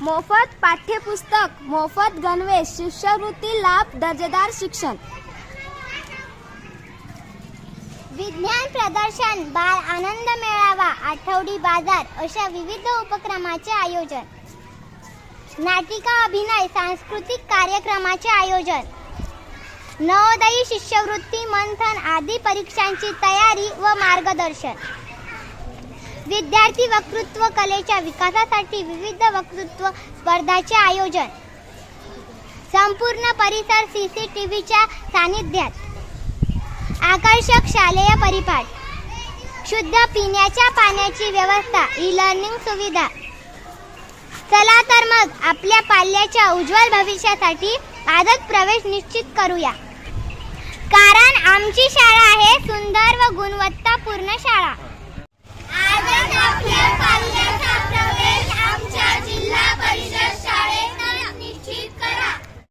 मोफत पाठ्यपुस्तक मोफत गणवेश शिष्यवृत्ती लाभ दर्जेदार शिक्षण. विज्ञान प्रदर्शन बाल आनंद मेळावा आठवडी बाजार अशा विविध उपक्रमाचे आयोजन. नाटिका अभिनय सांस्कृतिक कार्यक्रमाचे आयोजन. नवोदयी शिष्यवृत्ती मंथन आदी परीक्षांची तयारी व मार्गदर्शन. विद्यार्थी वक्तृत्व कलेच्या विकासासाठी विविध वक्तृत्व स्पर्धाचे आयोजन. संपूर्ण परिसर सीसीटीव्हीच्या सानिध्यात. आकर्षक शालेय परिपाठ. शुद्ध पिण्याच्या पाण्याची व्यवस्था ई लर्निंग सुविधा. चला तर मग आपल्या पाल्याच्या उज्ज्वल भविष्यासाठी आदत प्रवेश निश्चित करूया. कारण आमची शाळा आहे सुंदर व गुणवत्तापूर्ण शाळा. आजच आपल्या